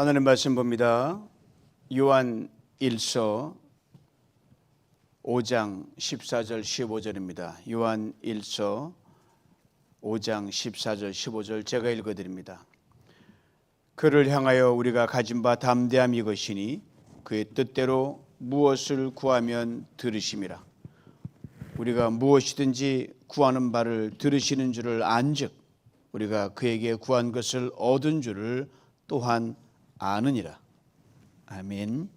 하나님 말씀 봅니다. 요한 1서 5장 14절 15절입니다. 요한 1서 5장 14절 15절 제가 읽어 드립니다. 그를 향하여 우리가 가진 바 담대함 이것이니 그의 뜻대로 무엇을 구하면 들으심이라. 우리가 무엇이든지 구하는 바를 들으시는 줄을 안즉 우리가 그에게 구한 것을 얻은 줄을 또한 아느니라. 아멘.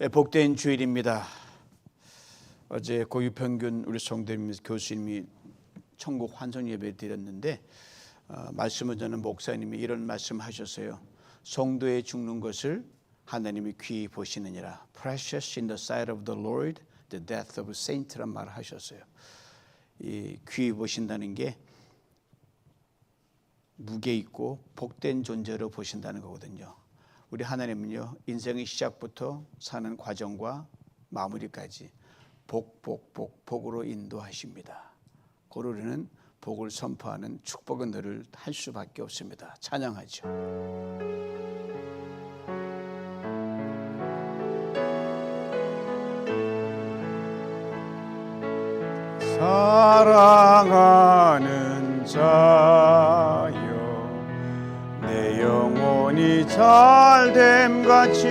예, 복된 주일입니다. 어제 고유평균 우리 성대님 교수님이 천국 환송 예배 드렸는데 어, 말씀을 저는 목사님이 이런 말씀하셨어요. 성도의 죽는 것을 하나님이 귀히 보시느니라. Precious in the sight of the Lord, the death of a saint란 말을 하셨어요. 이 귀히 보신다는 게 무게 있고 복된 존재로 보신다는 거거든요. 우리 하나님은요 인생의 시작부터 사는 과정과 마무리까지 복, 복, 복, 복으로 인도하십니다. 고르르는 복을 선포하는 축복은 너를 할 수밖에 없습니다. 찬양하죠. 사랑하는 자 잘됨 같이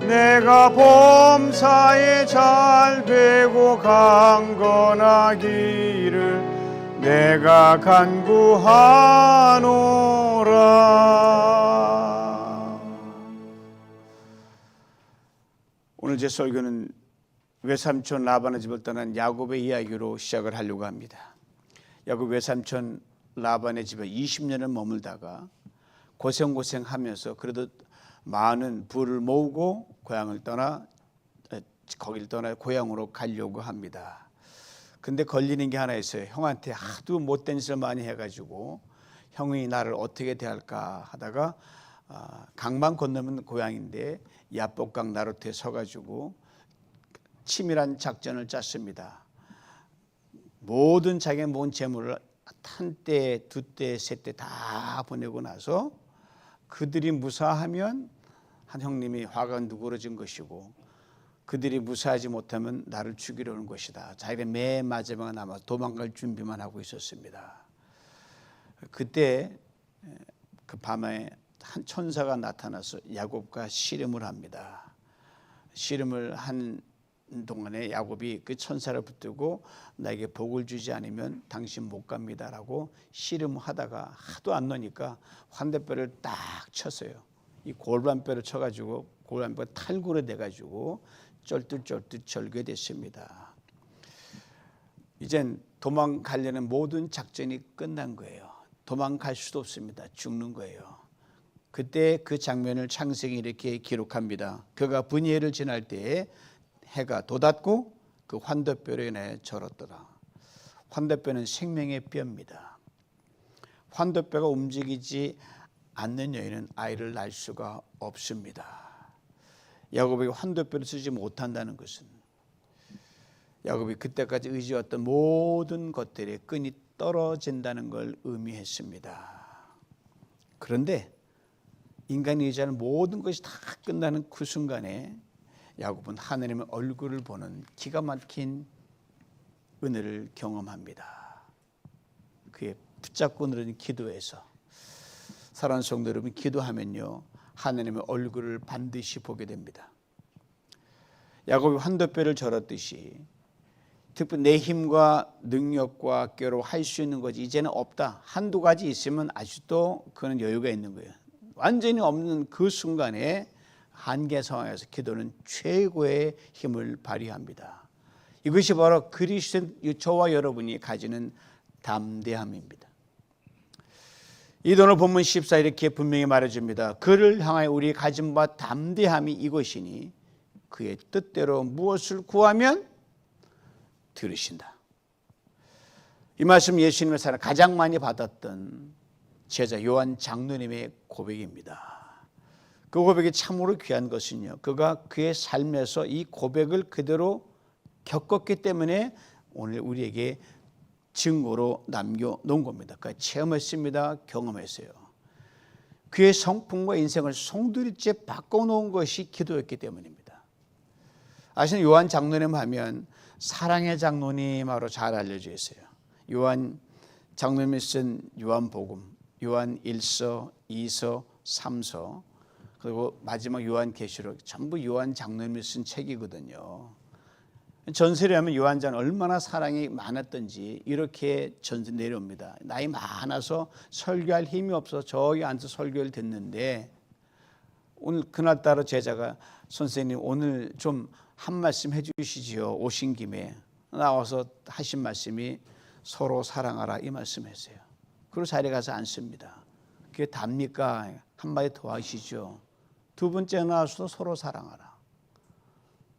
내가 범사에 잘 되고 강건하기를 내가 간구하노라 오늘 제 설교는 외삼촌 라반의 집을 떠난 야곱의 이야기로 시작을 하려고 합니다. 야곱 외삼촌 라반의 집에 20년을 머물다가 고생고생하면서 그래도 많은 부를 모으고 고향을 떠나 거기를 떠나 고향으로 가려고 합니다. 근데 걸리는 게 하나 있어요. 형한테 하도 못된 짓을 많이 해가지고 형이 나를 어떻게 대할까 하다가 아, 강만 건너면 고향인데 야복강 나루터에 서가지고 치밀한 작전을 짰습니다. 모든 자기의 모은 재물을 한 때, 두 때, 세 때 다 보내고 나서 그들이 무사하면 한 형님이 화가 누그러진 것이고 그들이 무사하지 못하면 나를 죽이려 는 것이다. 자기가 맨 마지막에 남아 도망갈 준비만 하고 있었습니다. 그때 그 밤에 한 천사가 나타나서 야곱과 씨름을 합니다. 씨름을 한 동안에 야곱이 그 천사를 붙들고 나에게 복을 주지 않으면 당신 못 갑니다라고 씨름하다가 하도 안 넣으니까 환대뼈를 딱 쳤어요. 이 골반뼈를 쳐가지고 골반뼈 탈구로 돼가지고 쩔뚝쩔뚝 절개됐습니다. 이젠 도망가려는 모든 작전이 끝난 거예요. 도망갈 수도 없습니다. 죽는 거예요. 그때 그 장면을 창세기 이렇게 기록합니다. 그가 분예를 지날 때에 해가 돋았고 그 환도뼈로 인해 절었더라. 환도뼈는 생명의 뼈입니다. 환도뼈가 움직이지 않는 여인은 아이를 낳을 수가 없습니다. 야곱에게 환도뼈를 쓰지 못한다는 것은 야곱이 그때까지 의지했던 모든 것들의 끈이 떨어진다는 걸 의미했습니다. 그런데 인간이 의지하는 모든 것이 다 끝나는 그 순간에 야곱은 하나님의 얼굴을 보는 기가 막힌 은혜를 경험합니다. 그의 붙잡고 늘어진 기도에서 사랑하는 성도 여러분 기도하면요 하나님의 얼굴을 반드시 보게 됩니다. 야곱이 환도뼈를 절었듯이 특히 내 힘과 능력과 꾀로 할 수 있는 것이 이제는 없다. 한두 가지 있으면 아직도 그는 여유가 있는 거예요. 완전히 없는 그 순간에 한계 상황에서 기도는 최고의 힘을 발휘합니다. 이것이 바로 그리스도 저와 여러분이 가지는 담대함입니다. 이 돈을 본문 14 이렇게 분명히 말해줍니다. 그를 향하여 우리 가진 바 담대함이 이것이니 그의 뜻대로 무엇을 구하면 들으신다. 이 말씀 예수님의 사랑 가장 많이 받았던 제자 요한 장로님의 고백입니다. 그 고백이 참으로 귀한 것은요. 그가 그의 삶에서 이 고백을 그대로 겪었기 때문에 오늘 우리에게 증거로 남겨 놓은 겁니다. 그러니까 체험했습니다. 경험했어요. 그의 성품과 인생을 송두리째 바꿔 놓은 것이 기도였기 때문입니다. 아시는 요한 장로님 하면 사랑의 장로님으로 잘 알려져 있어요. 요한 장로님이 쓴 요한복음, 요한 1서, 2서, 3서 그리고 마지막 요한 계시록 전부 요한 장로님이 쓴 책이거든요. 전설에 하면 요한장 얼마나 사랑이 많았던지 이렇게 전세 내려옵니다. 나이 많아서 설교할 힘이 없어 저기 앉아서 설교를 듣는데 오늘 그날따라 제자가 선생님 오늘 좀 한 말씀 해주시지요 오신 김에 나와서 하신 말씀이 서로 사랑하라 이 말씀했어요. 그리고 자리에 가서 앉습니다. 그게 답니까? 한마디 더 하시죠. 두 번째 나와서 서로 사랑하라.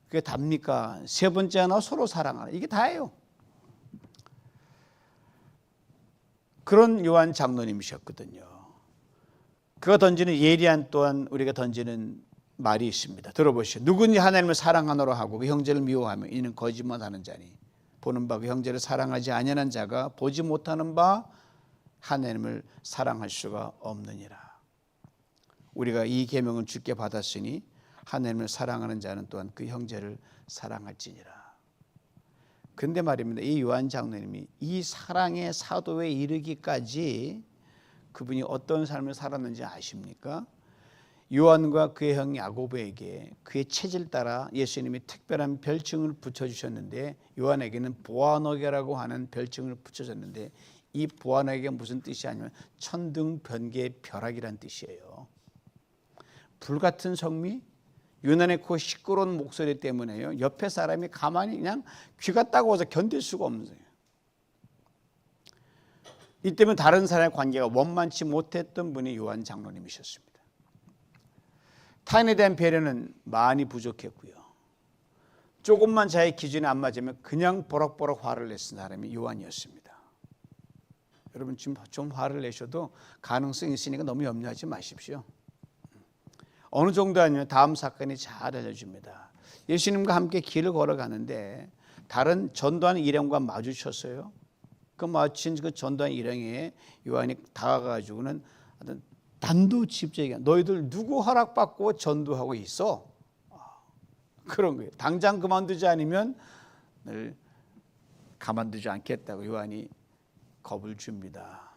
그게 답니까? 세 번째 하나 서로 사랑하라. 이게 다예요. 그런 요한 장로님이셨거든요. 그가 던지는 예리한 또한 우리가 던지는 말이 있습니다. 들어보시오. 누구니 하나님을 사랑하노라 하고 그 형제를 미워하며 이는 거짓말하는 자니 보는 바 그 형제를 사랑하지 아니하는 자가 보지 못하는 바 하나님을 사랑할 수가 없느니라. 우리가 이 계명을 주께 받았으니 하나님을 사랑하는 자는 또한 그 형제를 사랑할지니라. 근데 말입니다. 이 요한 장로님이 이 사랑의 사도에 이르기까지 그분이 어떤 삶을 살았는지 아십니까? 요한과 그의 형 야고보에게 그의 체질 따라 예수님이 특별한 별칭을 붙여 주셨는데 요한에게는 보아너게라고 하는 별칭을 붙여줬는데 이 보아너게가 무슨 뜻이 아니면 천둥 번개 벼락이란 뜻이에요. 불같은 성미, 유난히고 시끄러운 목소리 때문에요. 옆에 사람이 가만히 그냥 귀가 따가워서 견딜 수가 거예요. 이 때문에 다른 사람의 관계가 원만치 못했던 분이 요한 장로님이셨습니다. 타인에 대한 배려는 많이 부족했고요. 조금만 자의 기준에 안 맞으면 그냥 보락보락 화를 냈은 사람이 요한이었습니다. 여러분 지금 좀 화를 내셔도 가능성이 있으니까 너무 염려하지 마십시오. 어느 정도 아니면 다음 사건이 잘 알려집니다. 예수님과 함께 길을 걸어가는데 다른 전도하는 일행과 마주쳤어요. 그 마주친 그 전도하는 일행에 요한이 다가가지고는 어떤 단도직입적이야. 너희들 누구 허락받고 전도하고 있어? 아, 그런 거예요. 당장 그만두지 않으면 늘 가만두지 않겠다고 요한이 겁을 줍니다.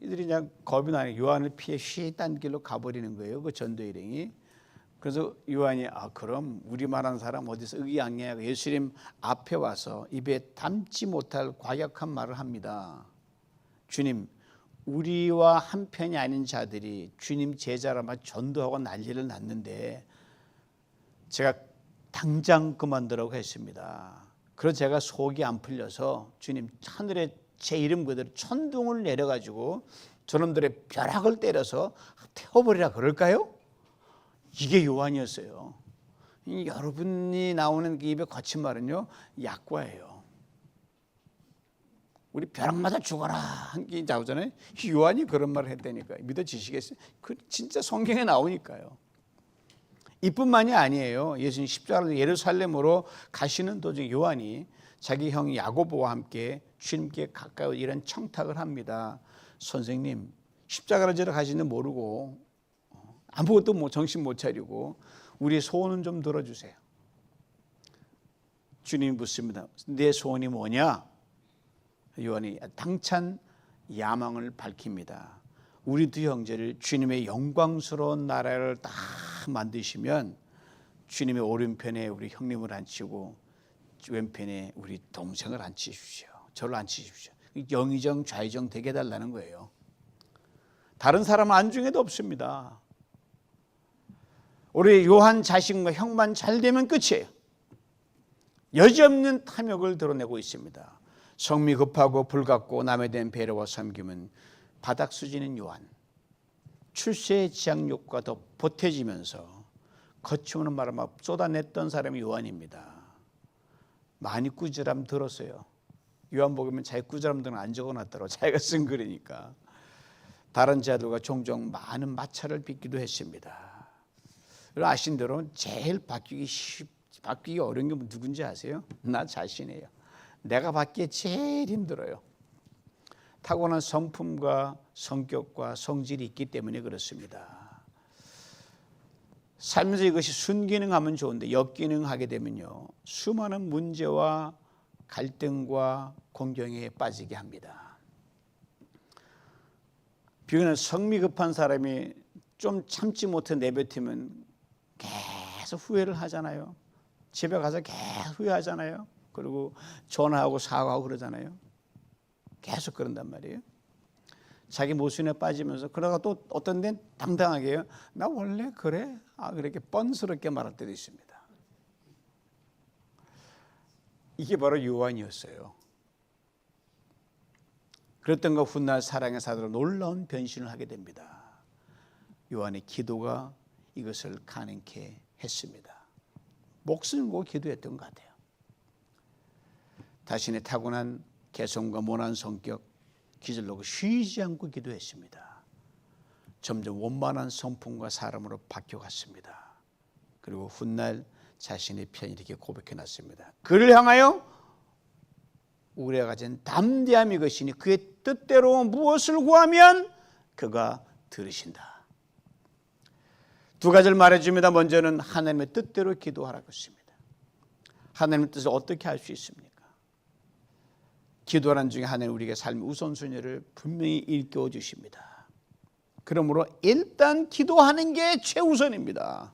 이들이 그냥 겁이 나니 요한을 피해 쉬딴 길로 가버리는 거예요. 그 전도 일행이. 그래서 요한이 아 그럼 우리만한 사람 어디서 의기양양하고 예수님 앞에 와서 입에 담지 못할 과격한 말을 합니다. 주님 우리와 한편이 아닌 자들이 주님 제자라 막 전도하고 난리를 났는데 제가 당장 그만두라고 했습니다. 그래서 제가 속이 안 풀려서 주님 하늘에 제 이름 그대로 천둥을 내려가지고 저놈들의 벼락을 때려서 태워버리라 그럴까요? 이게 요한이었어요. 여러분이 나오는 그 입에 거친 말은요 약과예요. 우리 벼락 맞아 죽어라 한게 나오잖아요. 요한이 그런 말을 했다니까 믿어지시겠어요? 그 진짜 성경에 나오니까요. 이뿐만이 아니에요. 예수님 십자가로 예루살렘으로 가시는 도중 요한이 자기 형 야고보와 함께 주님께 가까이 이런 청탁을 합니다. 선생님 십자가를 지러 가시는 모르고 아무것도 뭐 정신 못 차리고 우리 소원은 좀 들어주세요. 주님이 묻습니다. 내 소원이 뭐냐? 요한이 당찬 야망을 밝힙니다. 우리 두 형제를 주님의 영광스러운 나라를 딱 만드시면 주님의 오른편에 우리 형님을 앉히고 왼편에 우리 동생을 앉히십시오. 저를 앉히십시오. 영의정 좌의정 되게 해달라는 거예요. 다른 사람 안중에도 없습니다. 우리 요한 자식과 형만 잘 되면 끝이에요. 여지없는 탐욕을 드러내고 있습니다. 성미 급하고 불같고 남에 대한 배려와 섬김은 바닥 수지는 요한. 출세의 지향욕과 더 보태지면서 거침없는 말을 막 쏟아냈던 사람이 요한입니다. 많이 꾸지람 들었어요. 요한복음은 자기 꾸지람 등을 안 적어놨더라고 자기가 쓴 글이니까. 다른 자들과 종종 많은 마찰을 빚기도 했습니다. 아신 대로 제일 바뀌기 쉽, 바뀌기 어려운 게 누군지 아세요? 나 자신이에요. 내가 받기에 제일 힘들어요. 타고난 성품과 성격과 성질이 있기 때문에 그렇습니다. 살면서 이것이 순기능하면 좋은데 역기능하게 되면요 수많은 문제와 갈등과 공경에 빠지게 합니다. 비교는 성미 급한 사람이 좀 참지 못해 내뱉으면 계속 후회를 하잖아요. 집에 가서 계속 후회하잖아요. 그리고 전화하고 사과하고 그러잖아요. 계속 그런단 말이에요. 자기 모순에 빠지면서 그러다가 또 어떤 데는 당당하게 해요. 나 원래 그래? 아, 그렇게 뻔스럽게 말할 때도 있습니다. 이게 바로 요한이었어요. 그랬던 거 훗날 사랑의 사도로 놀라운 변신을 하게 됩니다. 요한의 기도가 이것을 가능케 했습니다. 목숨을 걸고 기도했던 것 같아요. 자신의 타고난 개성과 모난 성격 기절로 쉬지 않고 기도했습니다. 점점 원만한 성품과 사람으로 바뀌어갔습니다. 그리고 훗날 자신의 편이 이렇게 고백해 놨습니다. 그를 향하여 우리가 가진 담대함이 것이니 그의 뜻대로 무엇을 구하면 그가 들으신다. 두 가지를 말해줍니다. 먼저는 하나님의 뜻대로 기도하라고 했습니다. 하나님의 뜻을 어떻게 할 수 있습니까? 기도하는 중에 하나님 우리에게 삶의 우선순위를 분명히 일깨워 주십니다. 그러므로 일단 기도하는 게 최우선입니다.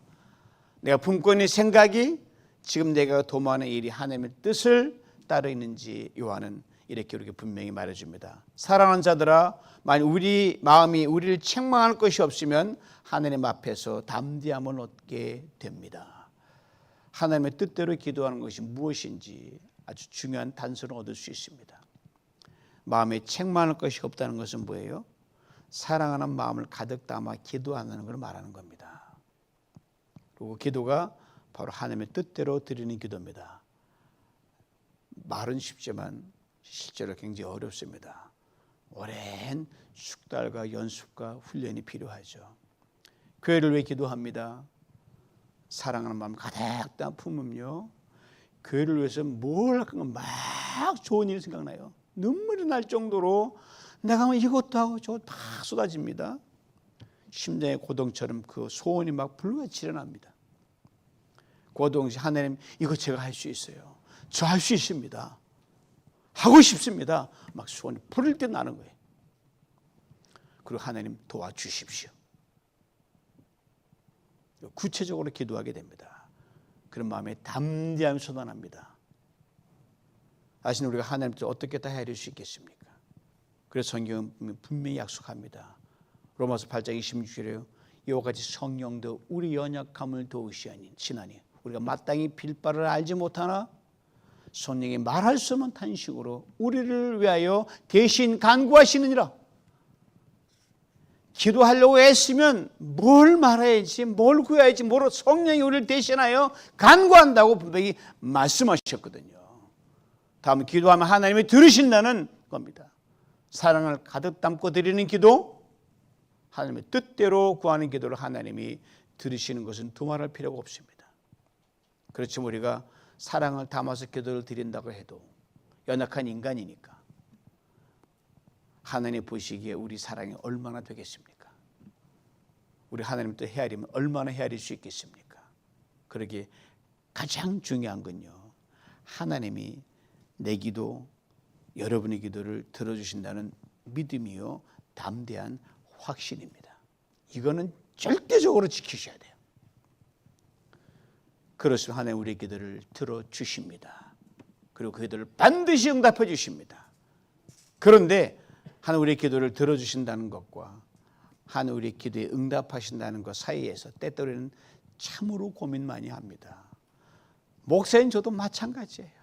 내가 품고 있는 생각이 지금 내가 도모하는 일이 하나님의 뜻을 따르 있는지 요한은 이렇게 우리에게 분명히 말해줍니다. 사랑하는 자들아, 만약 우리 마음이 우리를 책망할 것이 없으면 하나님 앞에서 담대함을 얻게 됩니다. 하나님의 뜻대로 기도하는 것이 무엇인지 아주 중요한 단서를 얻을 수 있습니다. 마음에 책망할 것이 없다는 것은 뭐예요? 사랑하는 마음을 가득 담아 기도하는 걸 말하는 겁니다. 그리고 기도가 바로 하나님의 뜻대로 드리는 기도입니다. 말은 쉽지만 실제로 굉장히 어렵습니다. 오랜 숙달과 연습과 훈련이 필요하죠. 교회를 왜 기도합니다? 사랑하는 마음 가득 담 품으면요. 교회를 위해서 뭘 할까 막 좋은 일 생각나요. 눈물이 날 정도로 내가 뭐 이것도 하고 저것도 다 쏟아집니다. 심장의 고동처럼 그 소원이 막 불같이 일어납니다. 그 동시에 하나님 이거 제가 할 수 있어요. 저 할 수 있습니다. 하고 싶습니다. 막 소원이 부를 때 나는 거예요. 그리고 하나님 도와주십시오. 구체적으로 기도하게 됩니다. 그런 마음에 담대함이 쏟아납니다. 아시는 우리가 하나님께 어떻게 다 헤아릴 수 있겠습니까? 그래서 성경은 분명히 약속합니다. 로마서 8장 26절에요. 이와 같이 성령도 우리 연약함을 도우시하니 지나니 우리가 마땅히 빌 바를 알지 못하나 성령이 말할 수 없는 탄식으로 우리를 위하여 대신 간구하시느니라. 기도하려고 했으면 뭘 말해야지, 뭘 구해야지, 뭐로 성령이 우리를 대신하여 간구한다고 분명히 말씀하셨거든요. 다음 기도하면 하나님이 들으신다는 겁니다. 사랑을 가득 담고 드리는 기도, 하나님의 뜻대로 구하는 기도를 하나님이 들으시는 것은 두말할 필요가 없습니다. 그렇지만 우리가 사랑을 담아서 기도를 드린다고 해도 연약한 인간이니까 하나님 보시기에 우리 사랑이 얼마나 되겠습니까? 우리 하나님 또 헤아리면 얼마나 헤아릴 수 있겠습니까? 그러기에 가장 중요한 건요. 하나님이 내 기도, 여러분의 기도를 들어주신다는 믿음이요. 담대한 확신입니다. 이거는 절대적으로 지키셔야 돼요. 그렇으면 하나님 우리의 기도를 들어주십니다. 그리고 그 기도를 반드시 응답해 주십니다. 그런데 하나님 우리의 기도를 들어주신다는 것과 하나님 우리의 기도에 응답하신다는 것 사이에서 때때로는 참으로 고민 많이 합니다. 목사인 저도 마찬가지예요.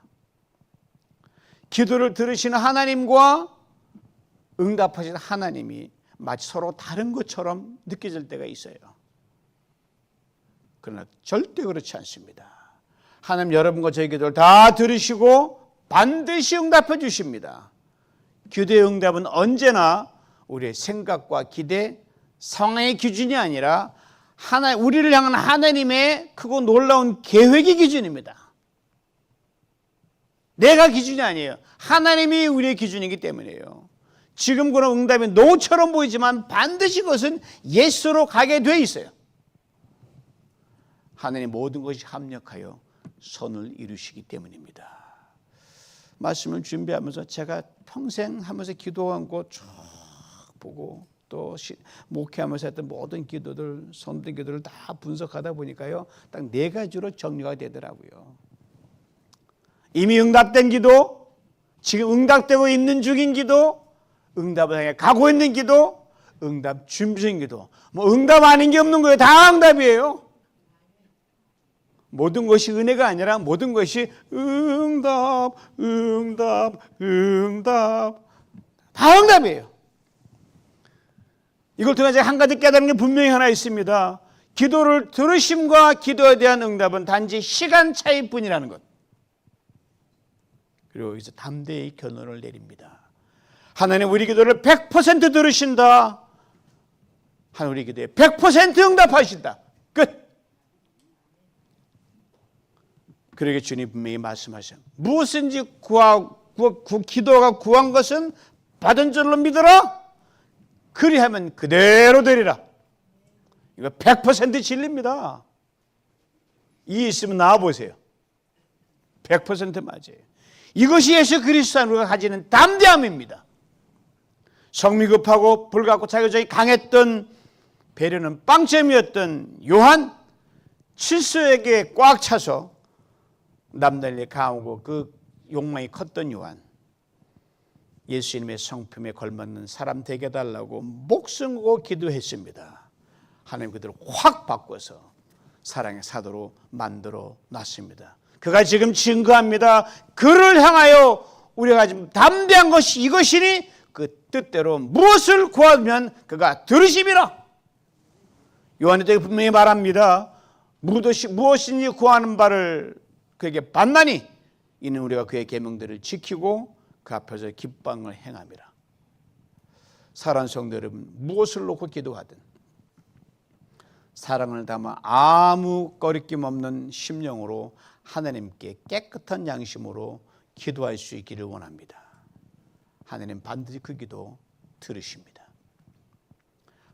기도를 들으시는 하나님과 응답하시는 하나님이 마치 서로 다른 것처럼 느껴질 때가 있어요. 그러나 절대 그렇지 않습니다. 하나님 여러분과 저희 기도를 다 들으시고 반드시 응답해 주십니다. 기도의 응답은 언제나 우리의 생각과 기대, 상황의 기준이 아니라 하나 우리를 향한 하나님의 크고 놀라운 계획의 기준입니다. 내가 기준이 아니에요. 하나님이 우리의 기준이기 때문이에요. 지금 그런 응답이 노처럼 보이지만 반드시 그것은 예수로 가게 돼 있어요. 하나님 모든 것이 합력하여 선을 이루시기 때문입니다. 말씀을 준비하면서 제가 평생 하면서 기도한 거쭉 보고 또 시- 목회하면서 했던 모든 기도들, 선된 기도를 다 분석하다 보니까요. 딱 네 가지로 정리가 되더라고요. 이미 응답된 기도, 지금 응답되고 있는 중인 기도, 응답을 향해 가고 있는 기도, 응답 준비 중인 기도. 뭐 응답 아닌 게 없는 거예요. 다 응답이에요. 모든 것이 은혜가 아니라 모든 것이 응답, 응답, 응답. 다 응답이에요. 이걸 통해 제가 한 가지 깨달은 게 분명히 하나 있습니다. 기도를 들으심과 기도에 대한 응답은 단지 시간 차이뿐이라는 것. 그리고 여기서 담대히 결론을 내립니다. 하나님 우리 기도를 100% 들으신다. 하나님 우리 기도에 100% 응답하신다. 끝. 그러게 주님 분명히 말씀하셔요. 무엇인지 구하, 구, 구, 기도가 구한 것은 받은 줄로 믿어라. 그리하면 그대로 되리라. 이거 100% 진리입니다. 이 있으면 나와 보세요. 100% 맞아요. 이것이 예수 그리스도 안으로 가지는 담대함입니다. 성미급하고 불같고 자기적이 강했던 배려는 빵점이었던 요한 칠수에게 꽉 차서 남달리 강하고 그 욕망이 컸던 요한 예수님의 성품에 걸맞는 사람 되게 달라고 목숨 걸고 기도했습니다. 하나님 그들을 확 바꿔서 사랑의 사도로 만들어 놨습니다. 그가 지금 증거합니다. 그를 향하여 우리가 지금 담대한 것이 이것이니 그 뜻대로 무엇을 구하면 그가 들으심이라. 요한에게 분명히 말합니다. 무엇이, 무엇인지 구하는 바를 그에게 받나니 이는 우리가 그의 계명들을 지키고 그 앞에서 기빵을 행함이라. 사랑하는 성도 여러분 무엇을 놓고 기도하든 사랑을 담아 아무 꺼리낌 없는 심령으로 하나님께 깨끗한 양심으로 기도할 수 있기를 원합니다. 하나님 반드시 그 기도 들으십니다.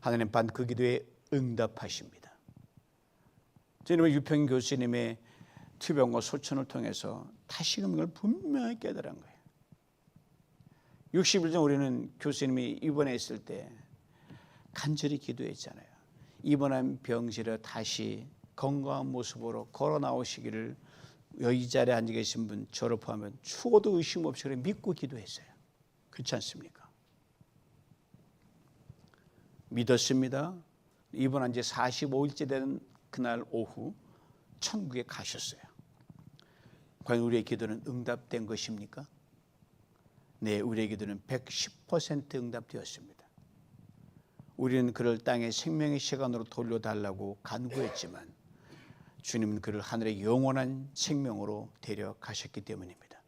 하나님 반 그 기도에 응답하십니다. 저는 유평 교수님의 투병과 소천을 통해서 다시금 이걸 분명히 깨달은 거예요. 60일 전 우리는 교수님이 입원했을 때 간절히 기도했잖아요. 입원한 병실에 다시 건강한 모습으로 걸어 나오시기를 여기 자리에 앉아 계신 분 저를 포함하면 추워도 의심 없이 그래 믿고 기도했어요. 그렇지 않습니까? 믿었습니다. 입원한 지 45일째 되는 그날 오후 천국에 가셨어요. 과연 우리의 기도는 응답된 것입니까? 네, 우리의 기도는 110% 응답되었습니다. 우리는 그를 땅의 생명의 시간으로 돌려달라고 간구했지만 주님은 그를 하늘의 영원한 생명으로 데려가셨기 때문입니다.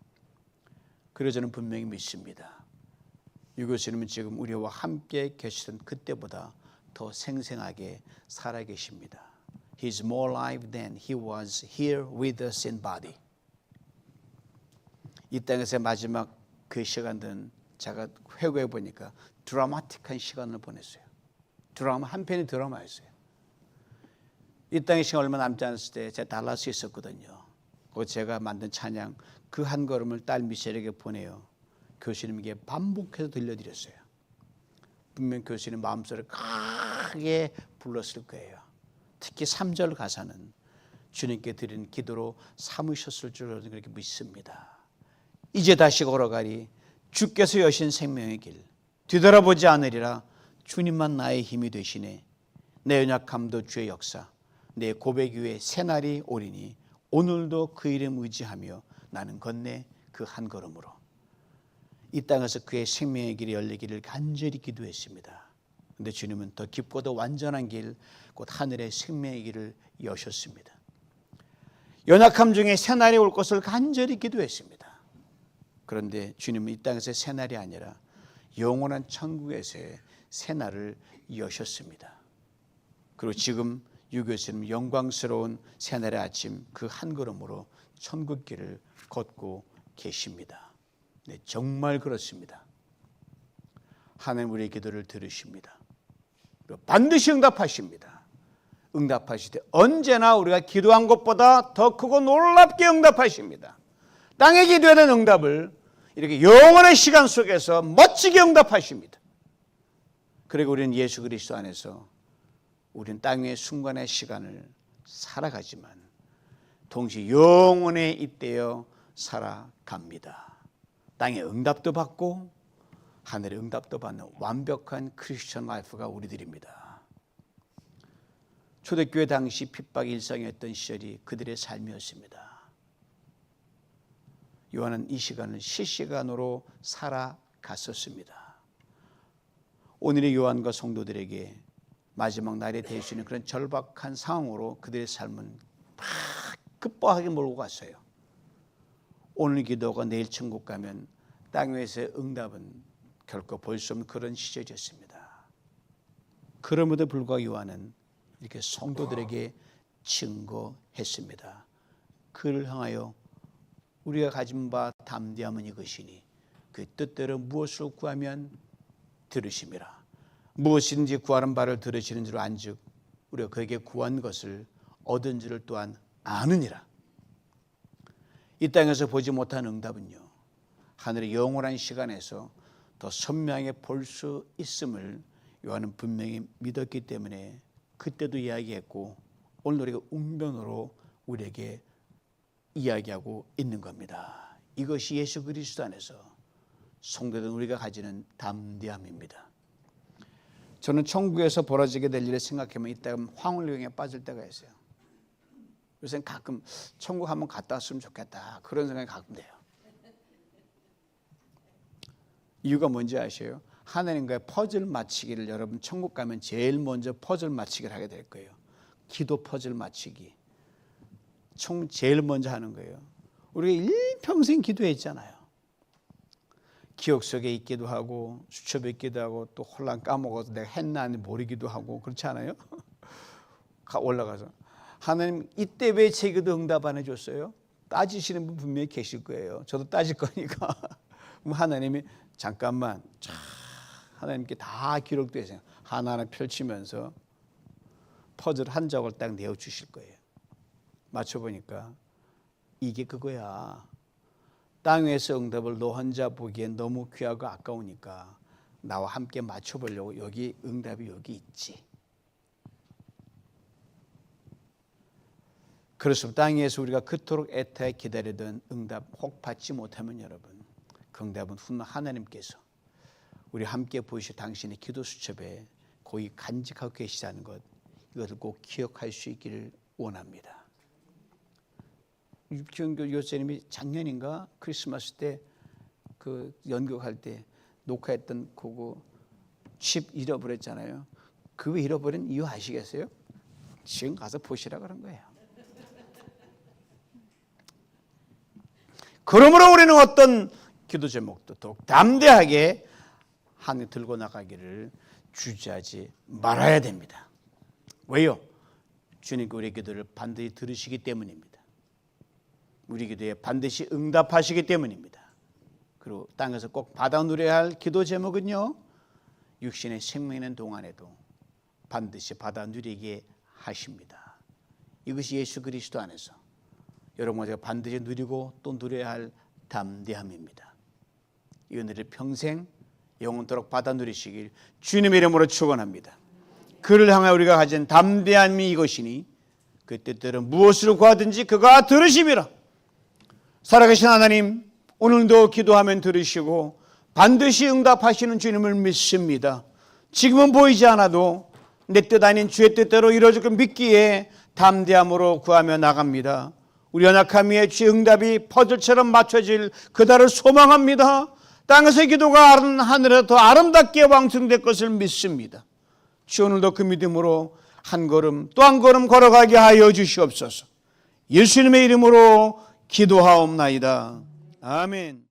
그래서 저는 분명히 믿습니다. 유교수님은 지금 우리와 함께 계시던 그때보다 더 생생하게 살아 계십니다. He's more alive than he was here with us in body. 이 땅에서 마지막 그 시간들은 제가 회고해 보니까 드라마틱한 시간을 보냈어요. 드라마 한 편이 드라마였어요. 이 땅의 시간 얼마 남지 않았을 때 제가 달라스에 있었거든요. 그 제가 만든 찬양 그 한 걸음을 딸 미셸에게 보내요. 교수님에게 반복해서 들려드렸어요. 분명 교수님 마음속에 크게 불렀을 거예요. 특히 3절 가사는 주님께 드린 기도로 삼으셨을 줄 그렇게 믿습니다. 이제 다시 걸어가리 주께서 여신 생명의 길 뒤돌아보지 않으리라 주님만 나의 힘이 되시네 내 연약함도 주의 역사 내 고백 위에 새날이 오리니 오늘도 그 이름 의지하며 나는 건네 그 한 걸음으로 이 땅에서 그의 생명의 길이 열리기를 간절히 기도했습니다. 근데 주님은 더 깊고도 완전한 길, 곧 하늘의 생명의 길을 여셨습니다. 연약함 중에 새날이 올 것을 간절히 기도했습니다. 그런데 주님은 이 땅에서 새날이 아니라 영원한 천국에서의 새날을 여셨습니다. 그리고 지금 유교수님 영광스러운 새날의 아침 그 한 걸음으로 천국길을 걷고 계십니다. 네, 정말 그렇습니다. 하나님 우리의 기도를 들으십니다. 반드시 응답하십니다. 응답하실 때 언제나 우리가 기도한 것보다 더 크고 놀랍게 응답하십니다. 땅에 기도하는 응답을 이렇게 영원의 시간 속에서 멋지게 응답하십니다. 그리고 우리는 예수 그리스도 안에서 우리는 땅의 순간의 시간을 살아가지만 동시에 영원에 잇대어 살아갑니다. 땅의 응답도 받고 하늘의 응답도 받는 완벽한 크리스천 라이프가 우리들입니다. 초대교회 당시 핍박 일상이었던 시절이 그들의 삶이었습니다. 요한은 이 시간을 실시간으로 살아갔었습니다. 오늘의 요한과 성도들에게 마지막 날이 될 수 있는 그런 절박한 상황으로 그들의 삶은 막 급박하게 몰고 갔어요. 오늘 기도가 내일 천국 가면 땅 위에서의 응답은 결코 볼 수 없는 그런 시절이었습니다. 그럼에도 불구하고 요한은 이렇게 성도들에게 증거했습니다. 그를 향하여 우리가 가진 바 담대함은 이것이니 그 뜻대로 무엇을 구하면 들으심이라. 무엇이든지 구하는 바를 들으시는 줄 안즉 우리가 그에게 구한 것을 얻은 줄을 또한 아느니라. 이 땅에서 보지 못한 응답은요. 하늘의 영원한 시간에서 더 선명하게 볼 수 있음을 요한은 분명히 믿었기 때문에 그때도 이야기했고 오늘 우리가 운명으로 우리에게 이야기하고 있는 겁니다. 이것이 예수 그리스도 안에서 성도된 우리가 가지는 담대함입니다. 저는 천국에서 벌어지게 될 일을 생각하면 이따가 황홀경에 빠질 때가 있어요. 요새는 가끔 천국 한번 갔다 왔으면 좋겠다 그런 생각이 가끔 돼요. 이유가 뭔지 아세요? 하나님과의 퍼즐 맞추기를 여러분 천국 가면 제일 먼저 퍼즐 맞추기를 하게 될 거예요. 기도 퍼즐 맞추기. 총 제일 먼저 하는 거예요. 우리가 일평생 기도했잖아요. 기억 속에 있기도 하고 수첩에 있기도 하고 또 혼란 까먹어서 내가 했나 안 모르기도 하고 그렇지 않아요? 올라가서 하나님 이때 왜 제 기도 응답 안 해줬어요? 따지시는 분 분명히 계실 거예요. 저도 따질 거니까. 하나님이 잠깐만 자, 하나님께 다 기록되어 있어요. 하나하나 펼치면서 퍼즐 한 적을 딱 내어 주실 거예요. 맞춰 보니까 이게 그거야. 땅에서 응답을 너 혼자 보기엔 너무 귀하고 아까우니까 나와 함께 맞춰보려고 여기 응답이 여기 있지. 그래서 땅에서 우리가 그토록 애타게 기다리던 응답 혹 받지 못하면 여러분 그 응답은 훗날 하나님께서 우리 함께 보이시 당신의 기도 수첩에 거기 간직하고 계시다는 것 이것을 꼭 기억할 수 있기를 원합니다. 육경교 교수님이 작년인가 크리스마스 때 그 연극할 때 녹화했던 그거 칩 잃어버렸잖아요. 그왜 잃어버린 이유 아시겠어요? 지금 가서 보시라 그런 거예요. 그러므로 우리는 어떤 기도 제목도 더욱 담대하게 하늘 들고 나가기를 주저하지 말아야 됩니다. 왜요? 주님께 우리 기도를 반드시 들으시기 때문입니다. 우리 기도에 반드시 응답하시기 때문입니다. 그리고 땅에서 꼭 받아 누려야 할 기도 제목은요. 육신의 생명 있는 동안에도 반드시 받아 누리게 하십니다. 이것이 예수 그리스도 안에서 여러분과 제가 반드시 누리고 또 누려야 할 담대함입니다. 이 은혜를 평생 영원토록 받아 누리시길 주님의 이름으로 축원합니다. 그를 향해 우리가 가진 담대함이 이것이니 그 뜻대로 무엇으로 구하든지 그가 들으심이라. 살아계신 하나님, 오늘도 기도하면 들으시고 반드시 응답하시는 주님을 믿습니다. 지금은 보이지 않아도 내 뜻 아닌 주의 뜻대로 이루어질 걸 믿기에 담대함으로 구하며 나갑니다. 우리 연약함 위에 주의 응답이 퍼즐처럼 맞춰질 그날을 소망합니다. 땅에서 기도가 하늘에 더 아름답게 왕성될 것을 믿습니다. 주 오늘도 그 믿음으로 한 걸음 또 한 걸음 걸어가게 하여 주시옵소서. 예수님의 이름으로 기도하옵나이다. 아멘.